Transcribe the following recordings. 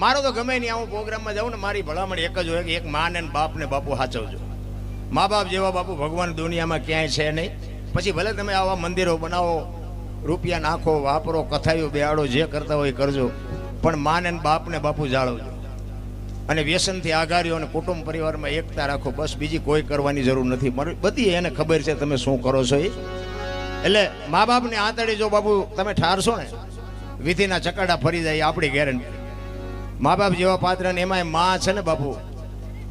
મારો તો ગમે નહીં હું પ્રોગ્રામમાં જાઉં ને મારી ભલામણ એક જ હોય કે એક મા ને બાપ ને બાપુ સાચવજો મા બાપ જેવા બાપુ ભગવાન દુનિયામાં ક્યાંય છે નહીં. પછી ભલે તમે આવા મંદિરો બનાવો, રૂપિયા નાખો, વાપરો કથાયો બેહાડો, જે કરતા હોય કરજો, પણ મા ને બાપ ને બાપુ જાળવજો. અને વ્યસનથી આઘારીઓ અને કુટુંબ પરિવારમાં એકતા રાખો, બસ બીજી કોઈ કરવાની જરૂર નથી. બધી એને ખબર છે તમે શું કરો છો એ એટલે મા બાપને આંતળી જો બાપુ તમે ઠારશો ને, વિધિના ચકડા ફરી જાય આપણી ગેરંટી મા બાપ જેવા પાત્ર ને એમાંયમાં છે ને બાપુ.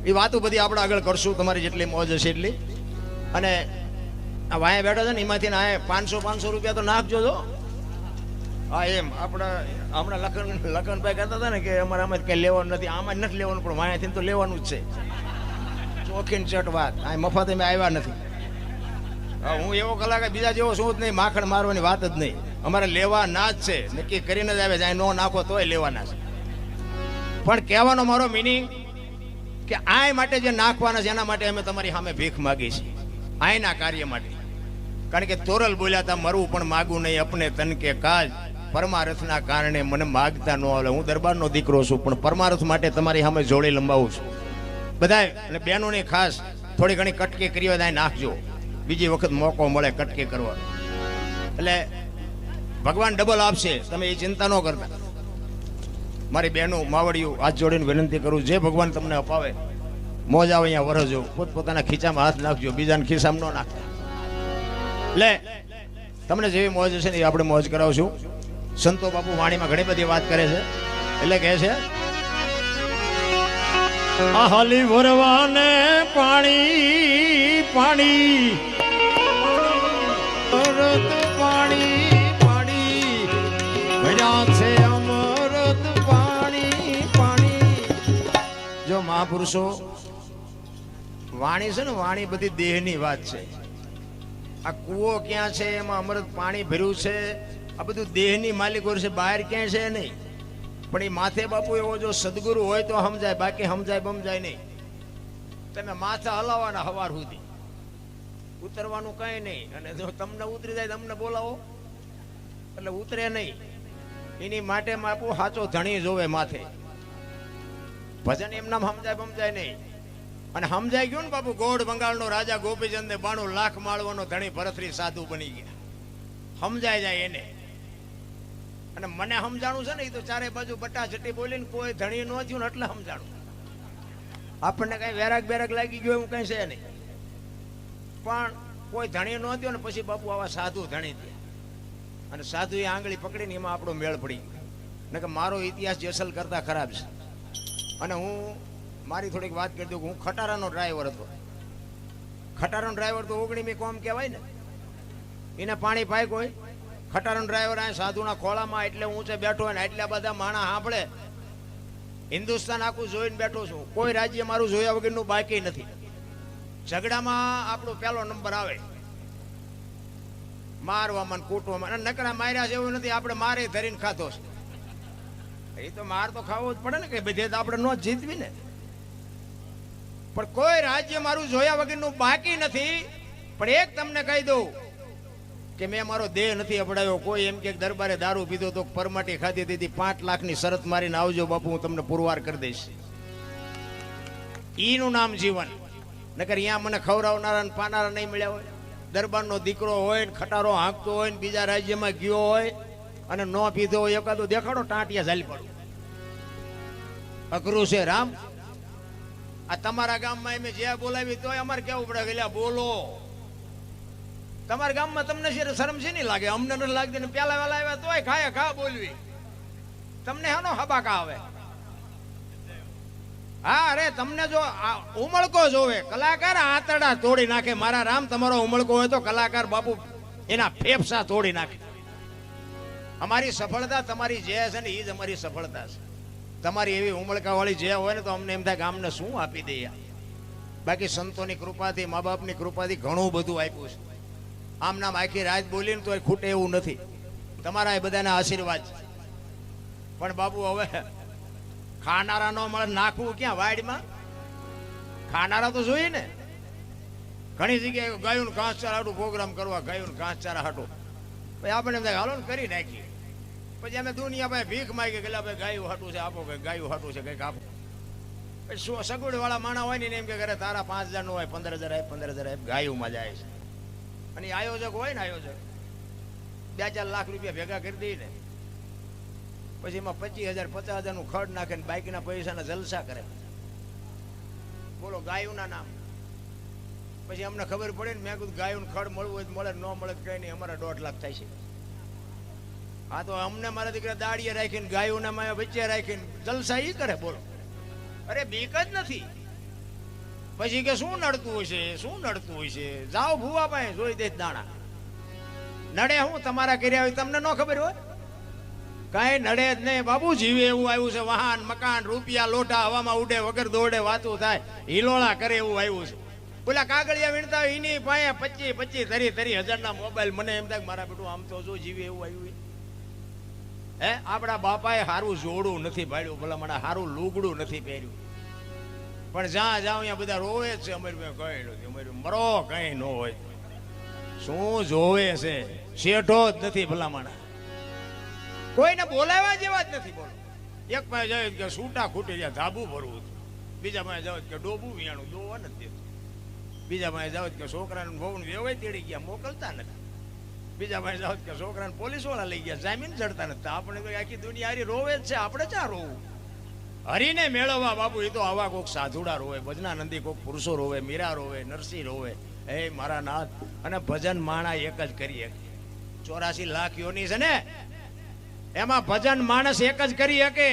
એ વાતો બધી આપણે આગળ કરશું તમારી જેટલી મોજ હશે એટલી. અને આ વાયા બેઠો છે ને એમાંથી આ પાંચસો પાંચસો રૂપિયા તો નાખજો જો હા. એમ. આપણે હમણાં લખન લખનભાઈ કહેતા હતા ને કે અમારે આમાં કંઈ લેવાનું નથી. આમાં નથી લેવાનું પણ વાયાથી તો લેવાનું જ છે. ચોખીન ચટ વાત. આ મફત અમે આવ્યા નથી. હા, એવો કલાકાર બીજા જેવો શું જ નહીં માખણ મારવાની વાત જ નહીં. અમારે લેવા ના જ છે. નક્કી કરીને જ આવે જાય નો નાખો તોય લેવાના છે. પણ કહેવાનો મારો મિનિંગ કે આય માટે જે નાખવાના છે, એના માટે અમે તમારી સામે ભીખ માગી છે આયના કાર્ય માટે. કારણ કે તોરલ બોલ્યા તા મરવું પણ માગું નહીં, અપને તન કે કાજ પરમારથના કારણે મને માગતા ન આવે હું દરબારનો દીકરો છું, પણ પરમારથ માટે તમારી સામે જોડે લંબાવું છું. બધાય, અને બહેનોને ખાસ થોડી ઘણી કટકી કરી હોય નાખજો. બીજી વખત મોકો મળે કટકી કરવાનો એટલે ભગવાન ડબલ આપશે. તમે એ ચિંતા ન કરતા. મારી બહેનો માવડીઓ હાથ જોડીને વિનંતી કરું, જે ભગવાન તમને અપાવે, મોજ આવે અહીંયા વરજો પોતપોતાના ખીચામાં હાથ નાખજો, બીજાના ખિસ્સામાં ન નાખતા. લે, તમને જેવી મોજ હશે ને એ આપણે મોજ કરાવશું. સંતો બાપુ વાણીમાં ઘણી બધી વાત કરે છે. એટલે કહે છે હાલી ભરવાને પાણી પાણી પાણી પાણી, ભર્યા છે મહાપુરુષો, વાણી છે ને, વાણી બધી દેહની વાત છે. આ કૂવો ક્યાં છે, એમાં અમૃત પાણી ભર્યું છે, આ બધું દેહની માલિકો છે, બહાર ક્યાં છે નહીં. પણ એ માથે બાપુ એવો જો સદગુરુ હોય તો સમજાય, બાકી સમજાય બમજાય નહીં. તમે માથા હલાવવાના હવાર સુધી. ઉતરવાનું કઈ નહીં. અને જો તમને ઉતરી જાય, તમને બોલાવો. એટલે ઉતરે નહીં. એની માટે બાપુ સાચો ધણી જોવે માથે. ભજન એમનામ સમજાય સમજાય નહીં. અને સમજાઈ ગયું ને બાપુ, ગોળ બંગાળનો રાજા ગોપીચંદ ને બાણું લાખ માળવાનો ધણી ભરતરી સાધુ બની ગયા. સમજાય જાય એને. અને મને સમજાણું છે ને, એ તો ચારે બાજુ બટા જટી બોલીને કોઈ ધણી ન થયું ને એટલે સમજાણું. આપણને કઈ વેરાગ બેરાગ લાગી ગયો એવું કઈ છે નહીં. પણ કોઈ ધણી ન થયો ને પછી બાપુ આવા સાધુ ધણી થયા. અને સાધુ એ આંગળી પકડીને એમાં આપણો મેળ પડી ગયો. કે મારો ઇતિહાસ જેસલ કરતા ખરાબ છે. અને હું મારી થોડીક વાત કરી દઉં કે હું ખટારાનો ડ્રાઈવર હતો. ખટારાનો ડ્રાઈવર તો ઓગણીમી કોમ કહેવાય ને. એને પાણી પાય કોઈ ખટારાનો ડ્રાઈવર આ સાધુના ખોળામાં એટલે ઊંચે બેઠો હોય ને એટલા બધા માણા સાંભળે. હિન્દુસ્તાન આખું જોઈને બેઠો છું. કોઈ રાજ્ય મારું જોયા વગરનું બાકી નથી. ઝઘડામાં આપણો પહેલો નંબર આવે. મારવામાં કૂટવામાં. નકરા માર્યા એવું નથી. આપણે મારે ધરીને ખાધો છે. એ તો માર તો ખાવો જ પડે ને કે બધે તો આપણે ન જીતવી ને. પણ કોઈ રાજ્ય મારું જોયા વગરનું બાકી નથી. પણ એક તમને કહી દઉં કે મેં મારો દેહ નથી અપડાયો કોઈ એમ કે દરબારે દારૂ પીધો તો પરમાટી ખાધી દીધી, પાંચ લાખની શરત મારીને આવજો બાપુ, હું તમને પુરવાર કરી દઈશ. ઈનું નામ જીવન. નકર અહીંયા મને ખવડાવનારા ને પાનારા નહીં મળ્યા હોય. દરબારનો દીકરો હોય ને ખટારો હાંકતો હોય ને બીજા રાજ્યમાં ગયો હોય અને ન પીધો હોય એકાદો દેખાડો, ટાંટિયા ઝાલી પડું. અઘરું છે, રામ. આ તમારા ગામમાં એમ જે બોલાવી તોય અમારે કેવું પડે એટલે બોલો. તમારા ગામમાં તમને શરમ છે નહીં લાગે, અમને નથી લાગતી ને પેલા વેલા આવ્યા તોય ખાય, ખા બોલવી. તમને હેનો હબાકા આવે? હા, અરે તમને જો ઉમળકો જોવે, કલાકાર આંતરડા તોડી નાખે. મારા રામ, તમારો ઉમળકો હોય તો કલાકાર બાપુ એના ફેફસા તોડી નાખે. અમારી સફળતા તમારી જે છે ને એ જ અમારી સફળતા છે. તમારી એવી ઉમળકાવાળી જે હોય ને, તો અમને એમ થાય કે આમને શું આપી દઈએ બાકી સંતોની કૃપાથી મા બાપની કૃપાથી ઘણું બધું આપ્યું છે. આમ નામ આખી રાત બોલીને તો ખૂટે એવું નથી. તમારા એ બધાના આશીર્વાદ પણ બાબુ, હવે ખાનારા નો મળે, નાખવું ક્યાં વાડમાં? ખાનારા તો જોઈએ ને. ઘણી જગ્યાએ ગાયું ઘાસચારા હાટું પ્રોગ્રામ કરવા ગાયું ઘાસચારા હાટું. પછી આપણે એમ હાલો ને કરી નાખીએ. પછી અમે દુનિયા પાસે ભીખ માગી ગયેલા ભાઈ ગાયું હાટું છે, આપો કે ગાયું હાટું છે, કંઈક આપો. પછી સગવડ વાળા માણા હોય ને એમ કે ઘરે તારા પાંચ હજારનું હોય, પંદર હજાર આપ, પંદર હજાર આપ, ગાયુંમાં જાય છે. અને આયોજક હોય ને આયોજક, બે ચાર લાખ રૂપિયા ભેગા કરી દઈ ને. પછી એમાં પચીસ હજાર, પચાસ હજારનું ખડ નાખે ને બાઈકના પૈસાના જલસા કરે. બોલો, ગાયુના નામ. પછી અમને ખબર પડે ને મેં કીધું ગાયું ખડ મળવું હોય તો મળે, ન મળે કઈ નહીં, અમારા દોઢ લાખ થાય છે. હા તો અમને મારા દીકરા દાડીએ રાખીને ગાયોના માયા વચ્ચે રાખીને, જલસા ઈ કરે, બોલો. અરે બીક જ નથી. પછી કે શું નડતું હશે? શું નડતું હશે? જાઓ ભૂવા પાસે, જોઈ દે દાણા. નડે હું તમારા કર્યા હોય તમને ન ખબર હોય? કાંઈ નડે જ નહીં. બાબુ જીવે એવું આવ્યું છે, વાહન, મકાન, રૂપિયા, લોટા, હવામાં ઉડે, વગર દોડે, વાતું થાય. હિલોળા કરે એવું આવ્યું છે. પેલા કાગળિયા વીણતા એની પાસે પચીસ પચીસ, તરી તરી હજારના મોબાઈલ. મને એમ થાય મારા બેટું આમ તો જો જીવે એવું આવ્યું. હે? આપણા બાપાએ સારું જોડું નથી પાડ્યું, ભલે મને સારું લુગડું નથી પહેર્યું. પણ જ્યાં જાઉં અહીંયા બધા રોવે છે અમારી કઈ નથી અમારી મરો, કઈ ન હોય. શું જોવે છે? શેઠો જ નથી ભલામણા કોઈને બોલાવ્યા જેવા જ નથી બોલો. એક પાસે જાય કે સૂટા ખૂટી ગયા, ધાબુ ભરવું હતું. બીજા પાસે જાવ કે ડોબું વિયાણું દોવા નથી દેતું. બીજા પાસે જાવ કે છોકરાને બહુ વેવાય તેડી ગયા, મોકલતા નથી. બીજા ભાઈ જાવ કે છોકરાને પોલીસવાળા લઈ ગયા, જામીન ચડતા નથી. આપણે આખી દુનિયા હારી રોવે જ છે, આપણે ક્યાં રોવું? હરીને મેળવવા બાપુ એ તો આવા કોઈક સાધુડા રોવે ભજનાનંદી કોઈક પુરુષો રોવે, મીરા રોવે, નરસિંહ રોવે. હે મારા નાથ, અને ભજન માણા એક જ કરીએ ચોરાસી લાખ યોની છે ને, એમાં ભજન માણસ એક જ કરી શકે.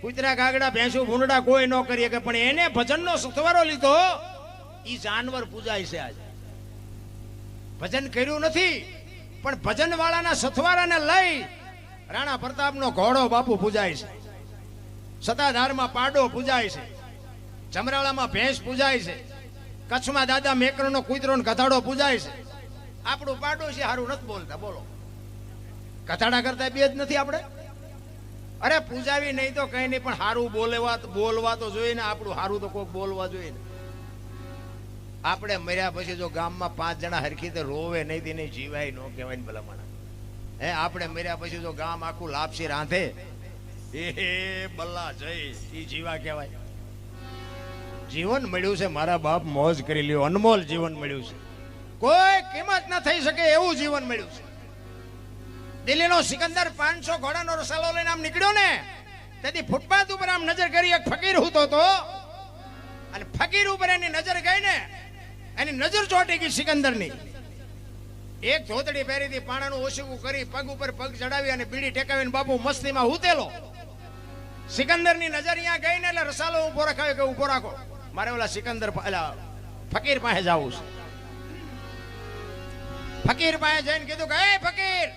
કૂતરા કાગડા, ભેંસું, ભૂંડડા કોઈ ન કરી શકે, પણ એને ભજનનો સથવારો લીધો એ જાનવર પૂજાય છે આજે. ભજન કર્યું નથી. પણ ભજન વાળાના સથવારાને લઈ રાણા પ્રતાપનો ઘોડો બાપુ પૂજાય છે. સતાધારમાં પાડો પૂજાય છે. જમરાળામાં ભેંસ પૂજાય છે. કચ્છમાં દાદા મેકરનો કૂતરો ગધાડો પૂજાય છે. આપણું પાડો છે સારું નથી બોલતા, બોલો. કથાડા કરતા બે જ નથી આપણે? અરે પૂજાવી નહીં તો કઈ નહીં, પણ સારું બોલવા બોલવા તો જોઈએ ને, આપણું સારું તો કોઈ બોલવા જોઈએ ને. આપણે મર્યા પછી જો ગામમાં પાંચ જણા હરખી રીતે રોવે નહીં, તેને જીવાય ન કહેવાય ભલામણ હે, આપણે મર્યા પછી જો ગામ આખું લાપસી રાંધે એ બલ્લા જય એ જીવા કહેવાય. જીવન મળ્યું છે, મારા બાપ મોજ કરી લ્યો, અનમોલ જીવન મળ્યું છે. કોઈ કિંમત ન થઈ શકે એવું જીવન મળ્યું છે. દિલ્હીનો સિકંદર પાંચસો ઘોડાનો રસાલો લઈને આમ નીકળ્યો ને, તેથી ફૂટપાથ ઉપર આમ નજર કરી એક ફકીર હૂતો તો અને ફકીર ઉપર એની નજર ગઈ ને એની નજર ચોટી ગઈ સિકંદરની. એક ધોતડી પહેરી હતી પાણાનું ઓછું કરી પગ ઉપર પગ ચડાવી અને બીડી ટેકાવીને બાપુ મસ્તીમાં હુતેલો. સિકંદરની નજર અહીંયા ગઈ ને એટલે રસાલો ઊભો રખાયો કે ઊભો રાખો. મારે ઓલા સિકંદર ફકીર પાસે જવું છે. ફકીર પાસે જઈને કીધું કે, એ ફકીર,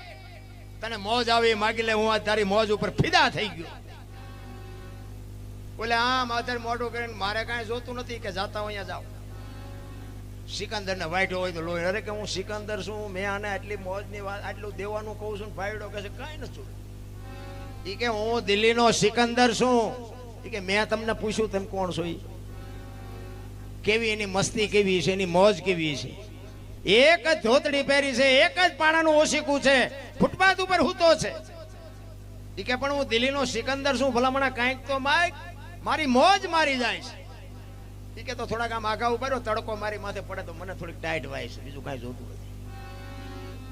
તને મોજ આવી માગી લે, હું આ તારી મોજ ઉપર ફિદા થઈ ગયો. બોલે, આમ આધર મોઢું કરીને મારે કાંઈ જોતું નથી કે જાતા હોય અહીંયા જાઓ. સિકંદર વાઢ્યો હોય તો લોહી. અરે કે હું સિકંદર છું, મેં આને આટલી મોજની વાત આટલું દેવાનું કહું છું ફાયડો કે છે? કાંઈ નથી એ કે હું દિલ્હીનો સિકંદર છું. એ કે મેં તમને પૂછ્યું, તમે કોણ છો કેવી એની મસ્તી કેવી છે, એની મોજ કેવી છે? એક જ ધોતડી પહેરી છે, એક જ પાણાનું ઓશીકું છે. ફૂટપાથ ઉપર હૂતો છે. એ કે પણ હું દિલ્હીનો સિકંદર છું, ભલામણા કાંઈક તો માય મારી મોજ મારી જાય છે. ઈ કે તો થોડાક આમ આઘા ઊભા તડકો મારી માથે પડે તો મને થોડીક ટાઈટ વાય છે, બીજું કાંઈ જોતું નથી.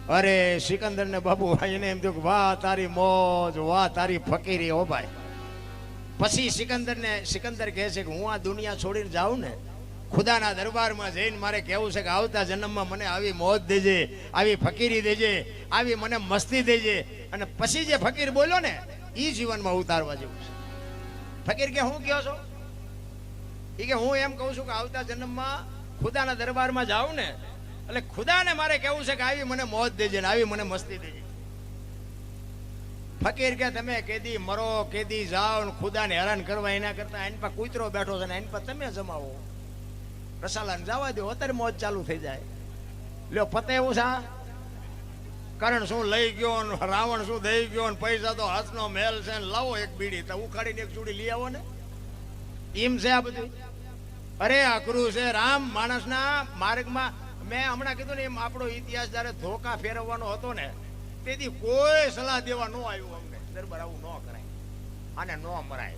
અરે સિકંદર ને બાબુ એને એમ થયું વાહ, તારી મોજ, વાહ, તારી ફકીરી, હો ભાઈ. પછી સિકંદર ને સિકંદર કહે છે કે, હું આ દુનિયા છોડીને જાઉં ને, ખુદાના દરબારમાં જઈને મારે કહેવું છે કે, આવતા જન્મમાં મને આવી મોજ દેજે, આવી ફકીરી દેજે, આવી મને મસ્તી દેજે. અને પછી જે ફકીર બોલ્યો ને એ જીવનમાં ઉતારવા જેવું છે. ફકીર કે, હું કહો છો? એ કે હું એમ કહું છું કે આવતા જન્મમાં ખુદાના દરબારમાં જાઉં ને, એટલે ખુદાને મારે કેવું છે કે આવી મને મોજ દેજે ને આવી મને મસ્તી દેજે. ફકીર કે તમે કેદી મરો, કેદી જાઓ ને ખુદાને હેરાન કરવા એના કરતા એની પર કૂતરો બેઠો છે ને એની પર તમે જમાવો. રસાલાને જવા દો, અત્યારે મોજ ચાલુ થઈ જાય. લ્યો પતે એવું છે? કરણ શું લઈ ગયો ને રાવણ શું દઈ ગયો ને પૈસા તો હાથનો મેલ છે ને લાવો એક બીડી. તો ઉખાડીને એક ચૂડી લઈ આવો ને. એમ છે આ બધું? અરે અઘરું છે. રામ, માણસના માર્ગમાં મેં હમણાં કીધું ને, એમ આપણો ઇતિહાસ જ્યારે ધોકા ફેરવવાનો હતો ને, તેથી કોઈ સલાહ દેવા ન આવ્યું અમને. દરબાર આવું ન કરાય. આને ન મરાય.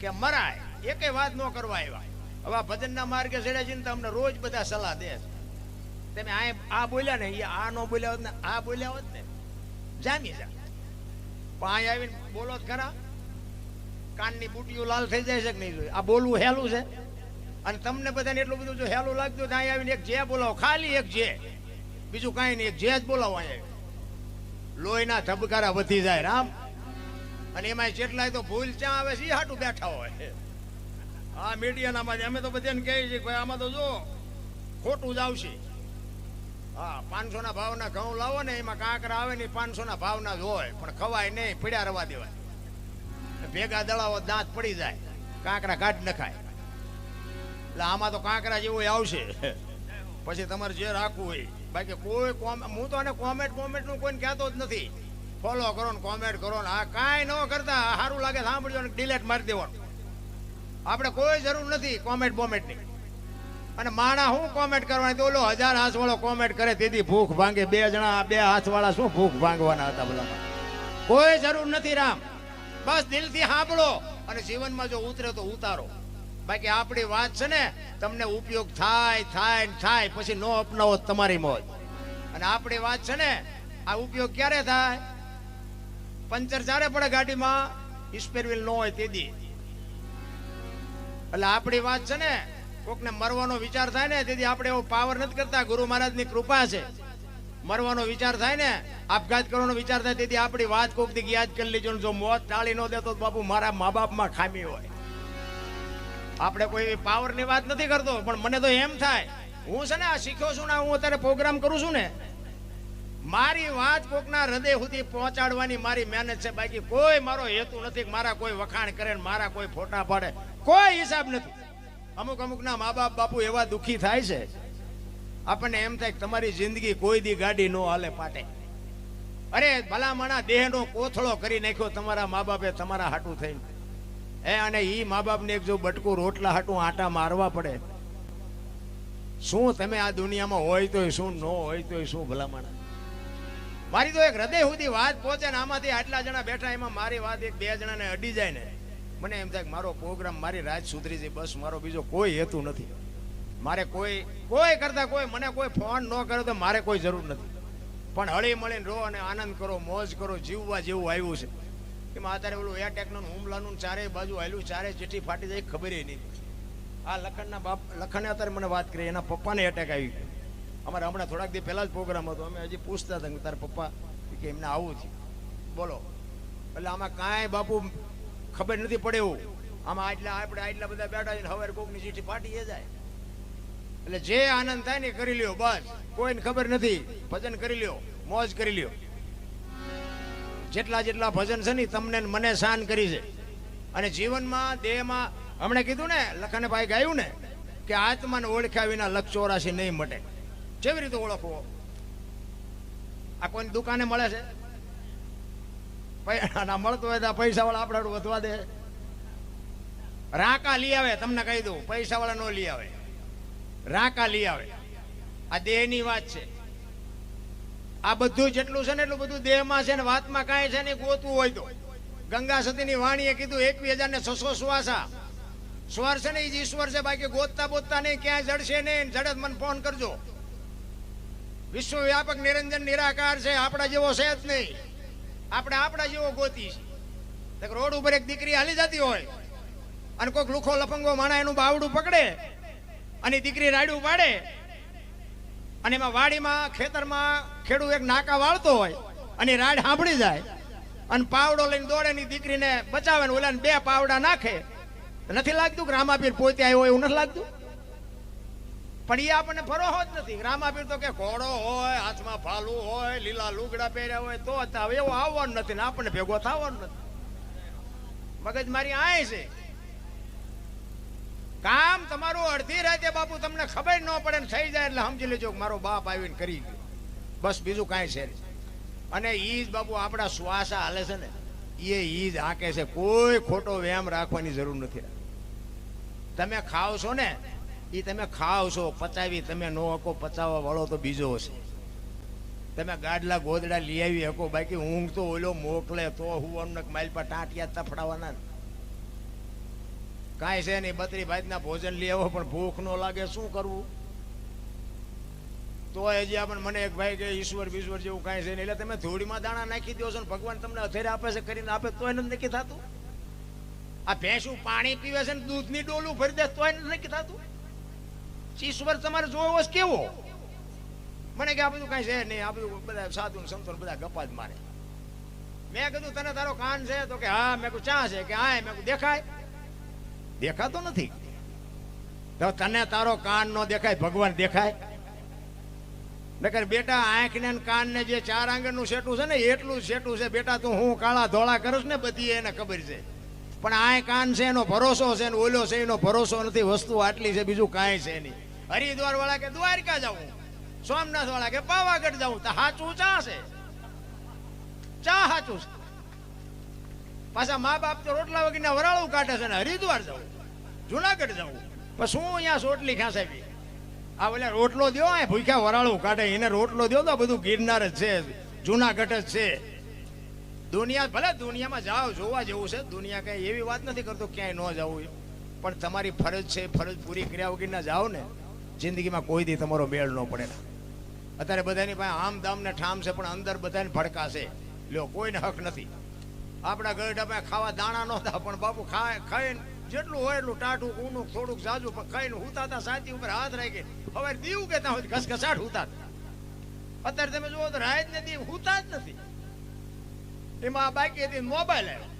કે મરાય એકે વાત ન કરવા આવ્યા. હવે ભજનના માર્ગે ચડ્યા છે ને તો અમને રોજ બધા સલાહ દે છે. તમે આ આ બોલ્યા ને એ આ ન બોલ્યા હોત ને, આ બોલ્યા હોત ને, જામી જા પાંચ આવીને બોલો ખરા. કાનની બુટીઓ લાલ થઈ જાય છે કે નહીં? આ બોલવું હેલું છે. અને તમને બધાને એટલું બધું જો હેલું લાગતું તો અહીં આવીને એક જે બોલાવો. ખાલી એક જે. બીજું કાંઈ નહીં, એક જે જ બોલાવો અહીંયા લોહીના ધબકારા વધી જાય, રામ. અને એમાં જેટલાય તો ભૂલ ક્યાં આવે છે એ હાટું બેઠા હોય. હા મીડિયાના અમે તો બધાને કહીએ છીએ ભાઈ, આમાં તો જો ખોટું જ આવશે. હા પાંચસો ના ભાવના ઘઉં લાવો ને, એમાં કાંકરા આવે ને પાંચસો ના ભાવના જ હોય. પણ ખવાય નહીં પીડ્યા રવા દેવાય. ભેગા દળાવો દાંત પડી જાય. કાંકરા કાઢ નખાય. એટલે આમાં તો કાંકરા જેવું આવશે. પછી તમારે જે રાખવું હોય. બાકી કોઈ હું તો આને કોમેન્ટ કોમેન્ટનું કોઈને કહેતો જ નથી. ફોલો કરો ને કોમેન્ટ કરો ને. આ કાંઈ ન કરતા સારું લાગે સાંભળજો ને ડિલેટ મારી દેવાનું. આપણે કોઈ જરૂર નથી કોમેન્ટ બોમેન્ટની અને માણા શું કોમેન્ટ કરવાની? તો ઓલો હજાર હાથ વાળો કોમેન્ટ કરે, તેથી ભૂખ ભાંગે. બે જણા, બે હાથ વાળા શું ભૂખ ભાંગવાના હતા ભલામાં કોઈ જરૂર નથી રામ. બસ દિલથી સાંભળો અને જીવનમાં જો ઉતરે તો ઉતારો. બાકી આપણી વાત છે ને, તમને ઉપયોગ થાય થાય થાય, પછી નો અપનાવો તમારી મોજ. અને આપણી વાત છે ને, આ ઉપયોગ ક્યારે થાય? પંચર ચારે પડે ગાડીમાં સ્પેર વ્હીલ ન હોય તે દી. એટલે આપણી વાત છે ને, કોકને મરવાનો વિચાર થાય ને, તેથી આપણે એવો પાવર નથી કરતા, ગુરુ મહારાજની કૃપા છે. મરવાનો વિચાર થાય ને, આપઘાત કરવાનો વિચાર થાય, તેથી આપણી વાત કોક દી યાદ કરી લેજો જો મોત ટાળી ન દેતો બાપુ મારા મા બાપમાં ખામી હોય. આપણે કોઈ પાવરની વાત નથી કરતો, પણ મને તો એમ થાય, હું છે ને આ શીખ્યો છું ને હું અત્યારે પ્રોગ્રામ કરું છું ને, મારી વાત કોકના હૃદય સુધી પહોંચાડવાની મારી મહેનત છે. બાકી કોઈ મારો હેતુ નથી મારા કોઈ વખાણ કરે ને મારા કોઈ ફોટા પાડે. કોઈ હિસાબ નથી. અમુક અમુક ના મા બાપ બાપુ એવા દુખી થાય છે. આપણને એમ થાય કે તમારી જિંદગી કોઈ દી ગાડી નો હાલે પાટે. અરે ભલામણા દેહનો કોથળો કરી નાખ્યો તમારા મા બાપે તમારા હાટું થઈને. એ અને એ મા બાપને એક જો બટકું રોટલા હાટું આટા મારવા પડે. શું તમે આ દુનિયામાં હોય તોય શું, ન હોય તોય શું ભલામણ મારી તો એક હૃદય સુધી વાત પહોંચે ને આમાંથી આટલા જણા બેઠા એમાં મારી વાત એક બે જણાને અડી જાય ને. મને એમ થાય મારો પ્રોગ્રામ મારી રાત સુધરી છે બસ મારો બીજો કોઈ હેતુ નથી. મારે કોઈ કોઈ કરતા કોઈ, મને કોઈ ફોન ન કરે તો મારે કોઈ જરૂર નથી. પણ હળી મળીને રો અને આનંદ કરો, મોજ કરો, જીવવા જેવું આવ્યું છે. એમાં અત્યારે ઓલું એટેકનું હુમલાનું ચારે બાજુ આવેલું ચારે ચીઠી ફાટી જાય, ખબર નહીં. આ લખનના બાપ, લખને અત્યારે મને વાત કરી, એના પપ્પાને એટેક આવી ગયો. અમારે હમણાં થોડાક દી પહેલા જ પ્રોગ્રામ હતો, અમે હજી પૂછતા હતા કે તારા પપ્પા કે એમને આવું થયું. બોલો. એટલે આમાં કાંઈ બાપુ ખબર નથી પડે એવું. આમાં આટલા, આપણે આટલા બધા બેઠા છે હવે કોકની ચીઠી ફાટી જાય. એટલે જે આનંદ થાય ને કરી લ્યો, બસ. કોઈને ખબર નથી. ભજન કરી લ્યો, મોજ કરી લ્યો. જેટલા જેટલા ભજન છે ને તમને મને શાન કરી છે. અને જીવનમાં, દેહમાં, હમણે કીધું ને લખાને ભાઈ ગાયું ને, કે આત્માને ઓળખ્યા વિના લક્ષ ચોરાશી નહીં મટે. કેવી રીતે ઓળખવો? આ કોઈની દુકાને મળે છે? ના મળતું હોય તો પૈસા વાળા આપણે વધવા દે. રાકા લઈ આવે, તમને કહી દઉં પૈસા વાળા નો લઈ આવે. રાકા લઈ આવે. આ દેહની વાત છે. આ બધું જેટલું છે ને એટલું બધું દેહમાં છે ને વાતમાં કાંઈ છે ને ગોતવું હોય તો. ગંગા સતીની વાણીએ કીધું એકવીસ હજાર ને છસો શ્વાસા સ્વર છે ને એ જ ઈશ્વર છે, બાકી ગોતતા બોતતા નહીં, ક્યાંય જડશે નહીં. જડત મને ફોન કરજો. વિશ્વવ્યાપક નિરંજન નિરાકાર છે, આપણા જેવો છે જ નહીં. આપણે આપણા જેવો ગોતી છે. રોડ ઉપર એક દીકરી હાલી જતી હોય અને કોઈક લુખો લફંગો માણા એનું બાવડું પકડે અને દીકરી રાડ્યું પાડે. અને એમાં વાડીમાં, ખેતરમાં ખેડૂત એક નાકા વાળતો હોય અને રાડ સાંભળી જાય અને પાવડો લઈને દોડે ની દીકરીને બચાવે ને ઓલાને બે પાવડા નાખે. નથી લાગતું કે રામાપીર પોતે આવ્યો એવું નથી લાગતું? પણ એ આપણને ફરોહો જ નથી. રામાપીર તો કે ઘોડો હોય, હાથમાં ફાલું હોય, લીલા લુગડા પહેર્યા હોય, તો એવો આવવાનું નથી ને આપણને ભેગો થવાનું નથી. મગજ મારી આય છે. કામ તમારું અડધી રાતે બાપુ તમને ખબર ન પડે ને થઈ જાય એટલે સમજી લેજો મારો બાપ આવીને કરી ગયો. બસ બીજું કાંઈ છે. અને ઈ જ બાપુ આપણા શ્વાસ હાલે છે ને એ ઈ જ હાંકે છે. કોઈ ખોટો વ્યાયામ રાખવાની જરૂર નથી તમે ખાવ છો ને એ તમે ખાવ છો. પચાવી તમે નો હકો, પચાવવા વાળો તો બીજો હશે. તમે ગાડલા ગોદડા લઈ આવી હકો. બાકી ઊંઘ તો ઓલો મોકલે તો હું અમને માઇલ પર ટાંટિયા તફડાવાના ને. કાંઈ છે નહીં, બત્રી ભાતના ભોજન લઈ આવો, પણ ભૂખ ન લાગે, શું કરવું? તો હજી આપણને મને એક ભાઈ કે, ઈશ્વર બીશ્વર જેવું કાંઈ છે નહીં. એટલે તમે ધૂળીમાં દાણા નાખી દો છો ને, ભગવાન તમને અથેરે આપે છે, કરીને આપે, તોય નથી નક્કી થતું? આ ભેંસું પાણી પીવે છે ને, દૂધની ડોલું ભરી દે, તોય નથી નક્કી થતું? ઈશ્વર તમારે જોવો કેવો? મને કે આ બધું કાંઈ છે નહીં, આ બધું બધા સાધુ ને સંતો બધા ગપા જ મારે. મેં કીધું, તને તારો કાન છે? તો કે, હા. મેં કહું ચા છે? કે, હા. મેં કહું દેખાય. દેખાતો નથી. તને તારો કાન નો દેખાય, ભગવાન દેખાય. નકર બેટા આંખ ને કાન ને જે ચાર આંગળનું સેટું છે ને, એટલું સેટું છે. બેટા, તું હું કાળા ધોળા કરું ને, બધી એને ખબર છે. પણ આ કાન છે, એનો ભરોસો છે ને, ઓલો છે, એનો ભરોસો નથી. વસ્તુ આટલી છે, બીજું કાંઈ છે નહીં. હરિદ્વાર વાળા કે, દ્વારકા જાઉં સોમનાથ વાળા કે, પાવાગઢ જાઉં તો હાચું ચા છે? ચા હાચું છે. પાછા મા બાપ તો રોટલા વગરના વરાળું કાઢે છે ને, હરિદ્વાર જવું જુનાગઢ જવું. પણ શું અહીંયા સોટલી ખાસાવી? આ ઓલા રોટલો દ્યો, આ ભૂખ્યા વરાળું કાઢે, એને રોટલો દો તો બધું ગિરનાર જ છે, જુનાગઢ જ છે. દુનિયા, ભલે દુનિયામાં જાઓ, જોવા જેવું છે, દુનિયા કઈ એવી વાત નથી કરતો, ક્યાંય ન જવું પણ તમારી ફરજ છે, ફરજ પૂરી કર્યા વગરના જાઓ ને, જિંદગીમાં કોઈ દી તમારો મેળ ન પડે. અત્યારે બધાની પાસે આમ દામ ને ઠામ છે, પણ અંદર બધાને ફડકાશે લ્યો, કોઈને હક નથી. આપણા ગરડા ખાવા દાણા નહોતા પણ બાપુ ખાય ખાઈને જેટલું હોય એટલું ટાટું ઊનું થોડુંક જાજુ, પણ ખાઈને હુતાતા સાચી ઉપર હાથ રાખી. હવે દીવું કેતા હોય ઘસઘસાટ હુતા અત્યારે તમે જુઓ તો રાહત ને દી હુતા જ નથી. એમાં બાકી હતી મોબાઈલ આવ્યો.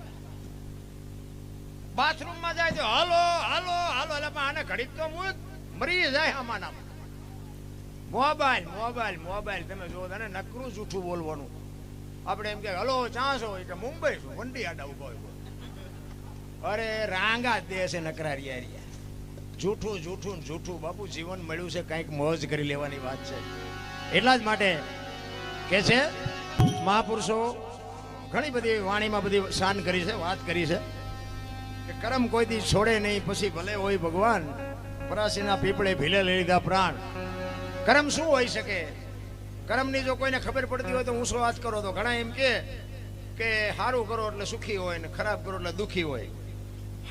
બાથરૂમમાં જાય તો હાલો હાલો હાલો, એટલે પણ આને ઘડીક તો હું મરી જાય આમાં મોબાઈલ મોબાઈલ મોબાઈલ. તમે જુઓ તને નકરું જૂઠું બોલવાનું. આપણે એમ કે, હલો, ચાંસો કે મુંબઈ છું વંડી આડા ઊભો હોય. અરે રાંગા દે છે નકરારી જૂઠું જૂઠું જૂઠું. બાપુ, જીવન મળ્યું છે, કંઈક મોજ કરી લેવાની વાત છે. એટલા જ માટે કે છે, મહાપુરુષો, ઘણી બધી વાણીમાં બધી શાન કરી છે, વાત કરી છે, કે કરમ કોઈ દી છોડે નહીં, પછી ભલે હોય ભગવાન, પરાસીના પીપળે ભીલે લઈ લીધા પ્રાણ. કરમ શું હોઈ શકે? કરમની જો કોઈને ખબર પડતી હોય તો હું શું વાત કરો તો ઘણા એમ કે સારું કરો એટલે સુખી હોય ને ખરાબ કરો એટલે દુખી હોય.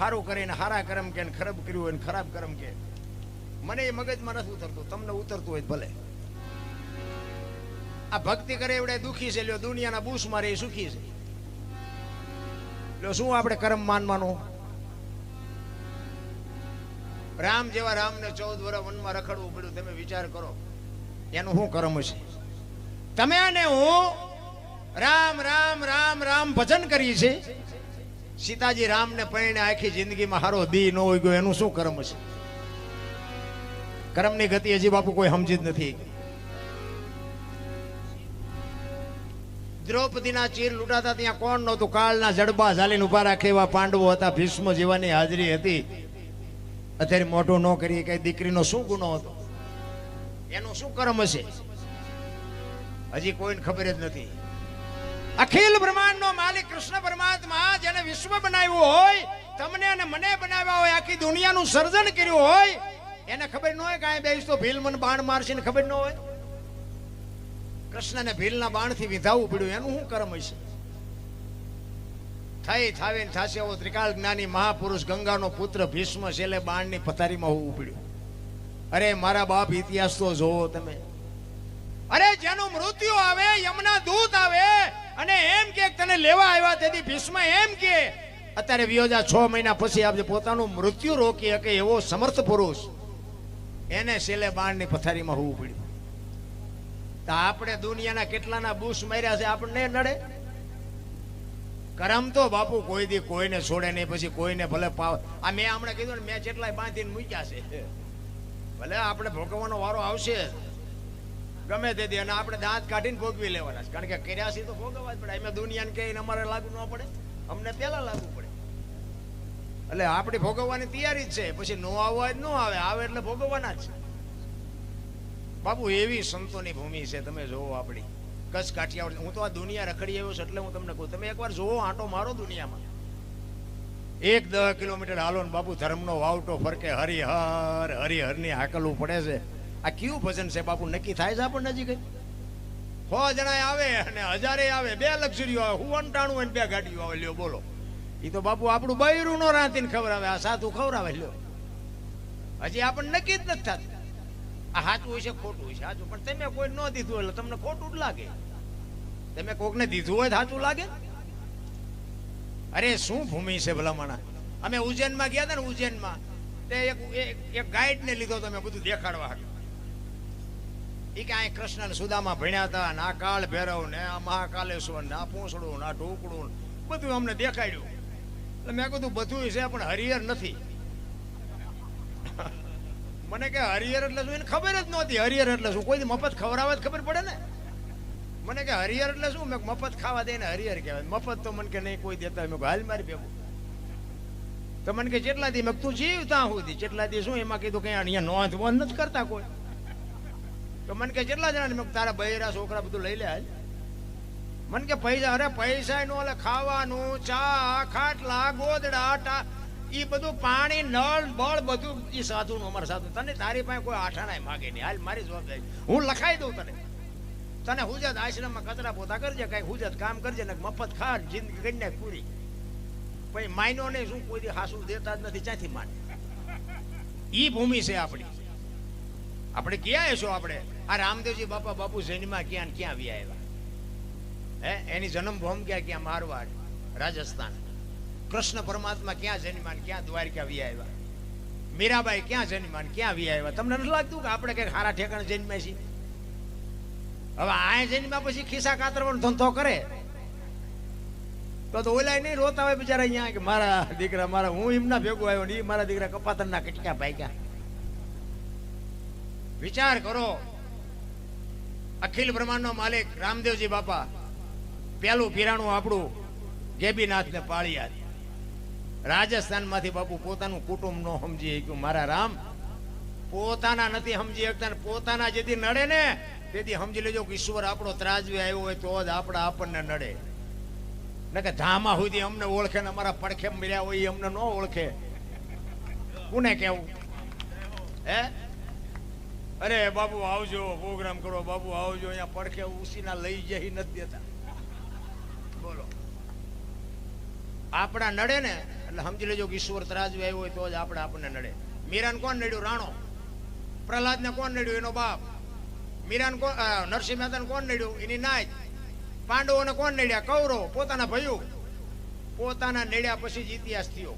સારું કરીને સારા કર્મ કે ખરાબ કર્યું હોય ખરાબ કર્મ કે. મને એ મગજમાં નથી ઉતરતું, તમને ઉતરતું હોય ભલે. આ ભક્તિ કરે એવડે દુખી છે, લ્યો દુનિયાના બૂસ મારે એ સુખી છે. લ્યો શું આપણે કર્મ માનવાનું? રામ જેવા રામને ચૌદ વર્ષ વનમાં રખડવું પડ્યું, તમે વિચાર કરો. એનું શું કર્મ છે તમે અને હું રામ રામ રામ રામ ભજન કરી છે સીતાજી રામને પરિણે આખી જિંદગીમાં હારો દી ન હોય ગયો, એનું શું કર્મ છે? કર્મની ગતિ હજી બાપુ કોઈ સમજી જ નથી દ્રૌપદીના ચીર લૂંટાતા ત્યાં કોણ નહોતું? કાળના જડબા ઝાલીને ઊભા રાખે એવા પાંડવો હતા, ભીષ્મ જેવાની હાજરી હતી. અત્યારે મોટું ન કરી કઈ દીકરીનો શું ગુનો હતો? એનું શું કર્મ હશે હજી કોઈને ખબર જ નથી. અખિલ બ્રહ્માંડનો માલિક કૃષ્ણ પરમાત્મા જેને વિશ્વ બનાવ્યું હોય, તમને અને મને બનાવ્યા હોય, આખી દુનિયાનું સર્જન કર્યું હોય, એને ખબર ન હોય કે આ બેસ તો બાણ મારશે ખબર ન હોય. કૃષ્ણને ભીલના બાણથી વિધાવું પડ્યું, એનું શું કર્મ હશે? થઈ થાવે ને થાશે એવો ત્રિકાળ જ્ઞાની મહાપુરુષ ગંગાનો પુત્ર ભીષ્મ છેલ્લે બાણની પથારીમાં હોવું પડ્યું. અરે, મારા બાપ ઇતિહાસ તો જોવો તમે. અરે, જેનું મૃત્યુ આવે, યમના દૂત આવે અને એમ કે તને લેવા આવ્યા તેથી ભીષ્મ એમ કે, અત્યારે વિયોજા છ મહિના પછી આપણે પોતાનું મૃત્યુ રોકી શકે એવો સમર્થ પુરુષ. એને છેલ્લે બાણની પથારીમાં હોવું પડ્યું. તો આપણે દુનિયાના કેટલાના બુશ માર્યા છે આપણને નડે? કરમ તો બાપુ કોઈ દી કોઈને છોડે નહીં, પછી કોઈને ભલે પાવ આ મેં હમણાં કીધું ને, મેં જેટલાય બાંધીને મૂક્યા છે. ભલે આપણે ભોગવવાનો વારો આવશે ગમે તે દે, અને આપણે દાંત કાઢીને ભોગવી લેવાના છે. કારણ કે કર્યા છે તો ભોગવવા જ પડે. એમાં દુનિયાને કહીને અમારે લાગુ ન પડે. અમને પહેલા લાગુ પડે. એટલે આપણી ભોગવવાની તૈયારી છે. પછી નો આવવા જ ન આવે. આવે એટલે ભોગવવાના જ છે. બાબુ એવી સંતોની ભૂમિ છે. તમે જોવો આપણી કચ્છ કાઠિયાવાડ હું તો આ દુનિયા રખડી આવ્યો છું એટલે હું તમને કહું. તમે એકવાર જોવો આંટો મારો દુનિયામાં. એક દસ કિલોમીટર હાલો ને બાપુ, ધર્મનો વાવટો ફરકે હરિહર, હરિહરની હાકલવું પડે છે. આ કયું ભજન છે બાપુ નક્કી થાય છે આપણને હજી કઈ? સો જણા આવે અને હજારે આવે. બે લક્ઝરીઓ આવે. હું અંટાણું હોય બે ગાડીઓ આવે. લ્યો, બોલો. એ તો બાપુ આપણું બૈરું નો રાંધીને ખવડાવે. આ સાધુ ખવડાવે, લ્યો. હજી આપણને નક્કી જ નથી થતું. આ સાચું હોય છે, ખોટું હોય છે? સાચું. પણ તમે કોઈ ન દીધું એટલે તમને ખોટું જ લાગે. તમે કોકને દીધું હોય સાચું લાગે. અરે, શું ભૂમિ છે ભલામણા? અમે ઉજ્જૈનમાં ગયા હતા ને ઉજ્જૈનમાં. તે એક એક- ગાઈડને લીધો તો અમે બધું દેખાડવા હાટુ. ઈ કે અહીં કૃષ્ણ ને સુદામા ભણ્યા હતા, ને કાળ ભેરવ, ને આ મહાકાલેશ્વર, ને આ પૂંછડું, ને આ ઢોકળું, ને બધું અમને દેખાડ્યું. એટલે મેં કીધું બધું છે, પણ હરિહર નથી. મને કે હરિયર એટલે શું? એને ખબર જ નહોતી હરિયર એટલે શું? કોઈ મફત ખવડાવે તો ખબર પડે ને? મને કે હરિયર એટલે શું? મેં મફત ખાવા દે ને હરિહર કહેવાય. મફત તો મને કે, નહીં, કોઈ દેતા. મેં હાલ મારી ભેગું. તો મને કે, જેટલા દી? મેં તું જીવ ત્યાં સુધી. જેટલા દી શું, એમાં કીધું કે, અહીંયા નોંધ બોંધ નથી કરતા કોઈ. તો મને કે જેટલા જણા મેં તારા બૈરા, છોકરા બધું લઈ લે મને કે, પૈસા, અરે પૈસા નું એટલે ખાવાનું, ચા, ખાટલા, ગોદડા, ટા એ બધું પાણી, નળ, બળ બધું એ સાધુ નું અમારે સાધુ તને તારી પાસે કોઈ આઠાણા માગે નહીં. હાલ, મારી જવાબદારી. હું લખાઈ દઉં તને. તને હુજત આશ્રમમાં કચરા પોતા કરજે, કઈ હુજત કામ કરજે, ને મફત ખા જિંદગી કરીને પૂરી. પછી માયનો ને શું કોઈ હાસુ દેતા જ નથી ચાથી માન? એ ભૂમિ છે આપણી. આપણે ક્યાં છો આપણે? આ રામદેવજી બાપા બાપુ જૈનમાં ક્યાં ક્યાં વ્યા આવ્યા? હે? એની જન્મભૂમ ક્યાં ક્યાં મારવાડ? રાજસ્થાન. કૃષ્ણ પરમાત્મા ક્યાં જન્મ્યા ક્યાં દ્વારકા વી આવ્યા? મીરાબાઈ ક્યાં જન્મ્યા ક્યાં વ્યા આવ્યા? તમને નથી લાગતું કે આપણે કઈ ખારા ઠેકાણે જન્મ્યા છીએ? હવે આ જન્મ્યા પછી ખિસ્સા કાતરવાનો ધંધો કરે. તો તો ઓલા નહીં રોતા હોય બિચારા અહીંયા કે મારા દીકરા, મારા હું એમના ભેગો આવ્યો ને એ મારા દીકરા કપાતરના કટકા ભાગ્યા. વિચાર કરો. અખિલ બ્રહ્માંડનો માલિક રામદેવજી બાપા, પેલું પીરાણું આપણું ગેબીનાથ ને પાળિયાદ રાજસ્થાનમાંથી બાપુ પોતાનું કુટુંબ નો સમજી શક્યું. મારા રામ, પોતાના નથી સમજી શકતા પોતાના જેથી નડે ને, તેથી સમજી લેજો કે ઈશ્વર આપણો ત્રાજવી આવ્યો હોય તો જ આપણા આપણને નડે. ને કે ધામા સુધી અમને ઓળખે ને અમારા પડખે મળ્યા હોય એ અમને ન ઓળખે. કોને કેવું હે? અરે બાબુ આવજો, પ્રોગ્રામ કરો. બાબુ આવજો. અહીંયા પડખે ઉસીના લઈ જઈ નથી દેતા. બોલો. આપણા નડે ને, એટલે સમજી લેજો કે ઈશ્વર ત્રાજવી આવ્યો હોય તો જ આપણે આપણને નડે. મીરાન કોણ નડ્યું? રાણો. પ્રહલાદને કોણ નડ્યું? એનો બાપ. મીરાન કોણ નરસિંહ મહેતાને કોણ નડ્યું? એની નાય પાંડવોને કોણ નડ્યા? કૌરવ, પોતાના ભયું. પોતાના નડ્યા પછી જ ઇતિહાસ થયો.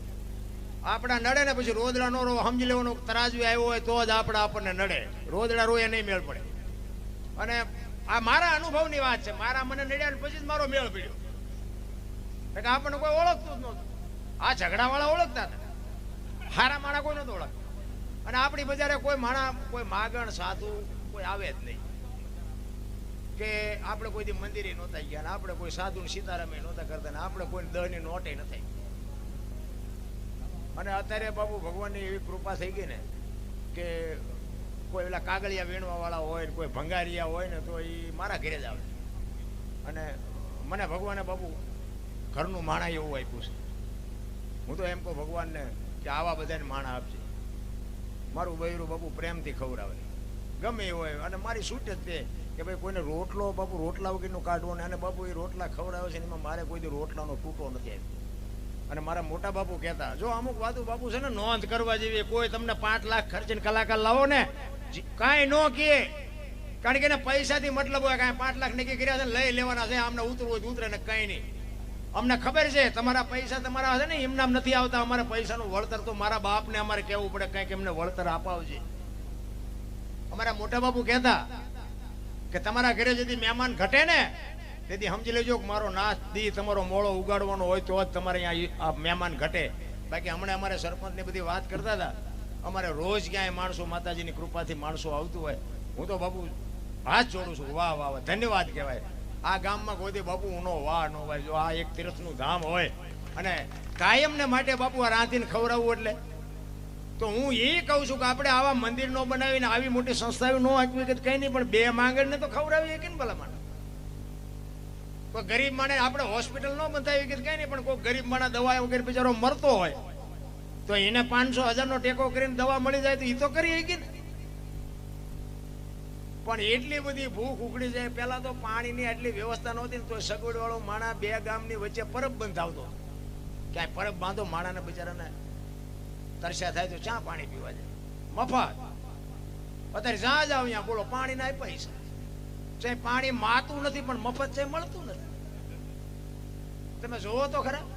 આપણા નડે ને પછી રોદડા નો રો સમજી લેવાનો તરાજવી આવ્યો હોય તો જ આપણા આપણને નડે. રોદડા રોય નહીં મેળ પડે. અને આ મારા અનુભવની વાત છે. મારા મને નડ્યા પછી જ મારો મેળ પડ્યો. એટલે આપણને કોઈ ઓળખતું જ નહોતું. આ ઝઘડાવાળા ઓળખતા હતા. હારા માણા કોઈ નહોતું ઓળખતા. અને આપણી બજારે કોઈ માણા, કોઈ માગણ, સાધુ કોઈ આવે જ નહીં. કે આપણે કોઈ દી મંદિરે નહોતા ગયા આપણે કોઈ સાધુ સીતારામે નહોતા કરતા આપણે કોઈ દહની નોટે નથી અને અત્યારે બાબુ ભગવાનની એવી કૃપા થઈ ગઈ ને કે કોઈ પેલા કાગળિયા વીણવા વાળા હોય ને કોઈ ભંગારિયા હોય ને તો એ મારા ઘરે જ આવે. અને મને ભગવાને બાબુ ઘરનું માણા એવું આપ્યું છે. હું તો એમ કહું ભગવાનને કે આવા બધાને માણા આપજે. મારું બૈરું બાબુ પ્રેમથી ખવડાવે. ગમે એ હોય, અને મારી છૂટ જ તે કે ભાઈ કોઈને રોટલો બાપુ રોટલા વગરનું કાઢવો ને અને બાપુ એ રોટલા ખવડાવે છે એમાં મારે કોઈ રોટલાનો તૂટો નથી આવ્યો અને મારા મોટા બાપુ કહેતા, જો અમુક વાતો બાપુ છે ને નોંધ કરવા જેવી, કોઈ તમને પાંચ લાખ ખર્ચીને કલાકાર લાવો ને કાંઈ ન કહે. કારણ કે એને પૈસાથી મતલબ હોય કાંઈ પાંચ લાખ નક્કી કર્યા છે લઈ લેવાના છે, આમને ઉતરવું જ ઉતરે ને કંઈ નહીં. અમને ખબર છે, તમારા પૈસા તમારા છે ને એમનામ નથી આવતા. અમારા પૈસાનું વળતર તો મારા બાપને અમારે કહેવું પડે, કંઈક એમને વળતર અપાવજે. અમારા મોટા બાપુ કહેતા કે, તમારા ઘરે જેથી મહેમાન ઘટે ને તેથી સમજી લેજો કે મારો નાશ દી તમારો મોળો ઉગાડવાનો હોય તો જ તમારે અહીંયા મહેમાન ઘટે. બાકી હમણાં અમારે સરપંચની બધી વાત કરતા હતા. અમારે રોજ ક્યાંય માણસો માતાજીની કૃપાથી માણસો આવતું હોય. હું તો બાપુ હાથ જોડું છું. વાહ વાહ વાહ. ધન્યવાદ કહેવાય. આ ગામમાં કોઈ બાપુ નો વાહ નો ભાઈ જો આ એક તીર્થનું ધામ હોય અને કાયમને માટે બાપુ આ રાંધીને ખવડાવવું એટલે. તો હું એ કહું છું કે આપણે આવા મંદિર નો બનાવીને આવી મોટી સંસ્થાઓ નો કે કઈ નહીં, પણ બે માંગણને તો ખવડાવીએ કે ને ભલા માણસ કોઈ ગરીબ માણે આપણે હોસ્પિટલ નો બંધાવી કે કઈ નહીં, પણ કોઈ ગરીબ માણા દવા વગેરે બિચારો મરતો હોય, તો એને પાંચસો હજાર નો ટેકો કરીને દવા મળી જાય તો એ તો કરી શકી પણ એટલી બધી ભૂખ ઉકળી જાય પેલા તો પાણીની આટલી વ્યવસ્થા નહોતી ને, તો સગવડ વાળો માણા બે ગામની વચ્ચે પરબ બંધાવતો. ક્યાંય પરબ બાંધો માણાને બિચારાને તરસ્યા થાય તો ચા પાણી પીવા જાય. મફત. અત્યારે જ્યાં જાવ અહીંયા બોલો પાણી ના પૈસા ચાહે પાણી માતું નથી પણ મફત છે મળતું નથી. તમે જોવો તો ખરા.